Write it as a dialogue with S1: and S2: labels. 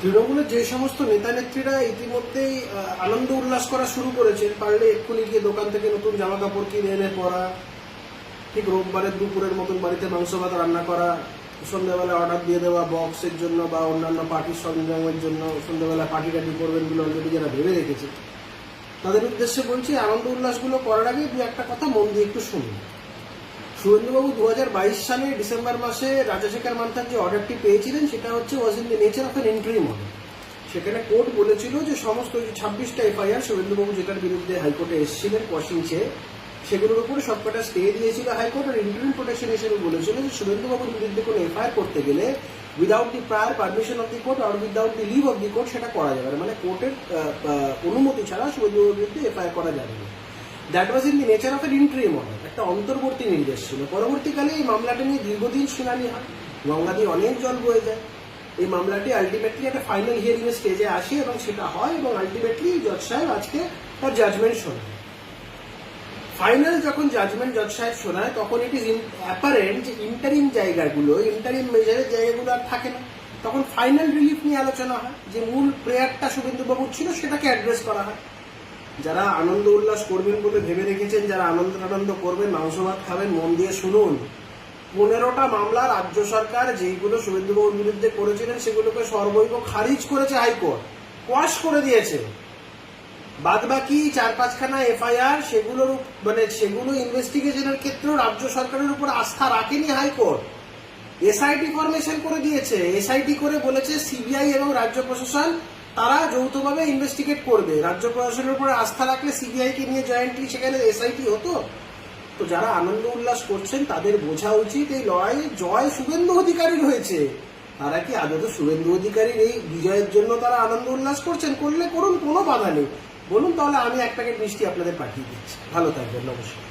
S1: তৃণমূলের যে সমস্ত নেতা নেত্রীরা ইতিমধ্যেই আনন্দ উল্লাস করা শুরু করেছেন, পারলে এক্ষুনি গিয়ে দোকান থেকে নতুন জামা কাপড় কিনে এনে পরা, ঠিক রোববারের দুপুরের মতন বাড়িতে মাংস ভাত রান্না করা, সন্ধ্যাবেলা অর্ডার দিয়ে দেওয়া বক্সের জন্য বা অন্যান্য পার্টির সরঞ্জামের জন্য সন্ধ্যাবেলা পার্টি টাটি করবেন বলে অলরেডি যারা ভেবে রেখেছে, তাদের উদ্দেশ্যে বলছি, আনন্দ উল্লাসগুলো করার আগে দু একটা কথা মন দিয়ে একটু শুনুন। সুরেন্দ্রবাবু দু হাজার বাইশ সালে ডিসেম্বর মাসে রাজাশেখর মান্থার যে অর্ডারটি পেয়েছিলেন, সেটা হচ্ছে was in the nature of an entry model সেখানে কোর্ট বলেছিল যে সমস্ত যে ছাব্বিশটা এফআইআর সুরেন্দ্রবাবু যেটার বিরুদ্ধে হাইকোর্টে এসেছিলেন কোয়াশিং চেয়ে সেগুলোর উপরে সবকটা স্টে দিয়েছিল হাইকোর্ট আর ইন্টারিম প্রোটেকশন হিসেবে বলেছিল যে সুরেন্দ্রবাবুর বিরুদ্ধে কোনো এফআইআর করতে গেলে without the prior permission of the court R without the leave of the court সেটা করা যাবে না। মানে কোর্টের অনুমতি ছাড়া সুরেন্দ্রবাবুর বিরুদ্ধে এফআইআর করা যাবে না। That was in the nature of an entry model একটা অন্তর্বর্তী নির্দেশ ছিল। পরবর্তীকালে এই মামলাটা নিয়ে দীর্ঘদিন শুনানি হয়। গঙ্গা দিয়ে অনেক জল বয়ে যায়। এই মামলাটি আলটিমেটলি একটা ফাইনাল হিয়ারিং স্টেজে আসে এবং সেটা হয় এবং আলটিমেটলি জজ সাহেব আজকে তার জাজমেন্ট শোনায়। ফাইনাল যখন জাজমেন্ট জজ সাহেব শোনায়, তখন ইট ইজ অ্যাপারেন্ট যে ইন্টারিম জায়গাগুলো ইন্টারিম মেজারের জায়গাগুলো আর থাকে না। তখন ফাইনাল রিলিফ নিয়ে আলোচনা হয়। যে মূল প্রেয়ারটা শুভেন্দুবাবুর ছিল, সেটাকে অ্যাড্রেস করা হয়। যারা আনন্দ উল্লাস করবেন বলে ভেবে রেখেছেন, যারা আনন্দ আনন্দ করবেন, মাংস ভাত খাবেন, মন দিয়ে শুনুন। পনেরোটা মামলা রাজ্য সরকার যেইগুলো শুভেন্দুবাবুর বিরুদ্ধে করেছিলেন, সেগুলোকে সর্বৈব খারিজ করেছে হাইকোর্ট। কোয়াশ করে দিয়েছে। বাদ বাকি চার পাঁচখানা এফআইআর, সেগুলোর মানে সেগুলো ইনভেস্টিগেশনের ক্ষেত্রেও রাজ্য সরকারের উপর আস্থা রাখেনি হাইকোর্ট। এসআইটি ফরমেশন করে দিয়েছে। এসআইটি করে বলেছে সিবিআই এবং রাজ্য প্রশাসন তারা যৌথভাবে ইনভেস্টিগেট করবে। রাজ্য প্রশাসনের উপর আস্থা রাখলে সিবিআই কে নিয়ে জয়েন্টলি সেখানে এসআইটি হতো। তো যারা আনন্দ উল্লাস করছেন, তাদের বোঝা উচিত এই লড়াইয়ে জয় শুভেন্দু অধিকারীর হয়েছে তারা কি আদত শুভেন্দু অধিকারীর এই বিজয়ের জন্য তারা আনন্দ উল্লাস করছেন? করলে করুন, কোনো বাধা নেই। বলুন তাহলে আমি এক প্যাকেট মিষ্টি আপনাদের পাঠিয়ে দিচ্ছি। ভালো থাকবেন, নমস্কার।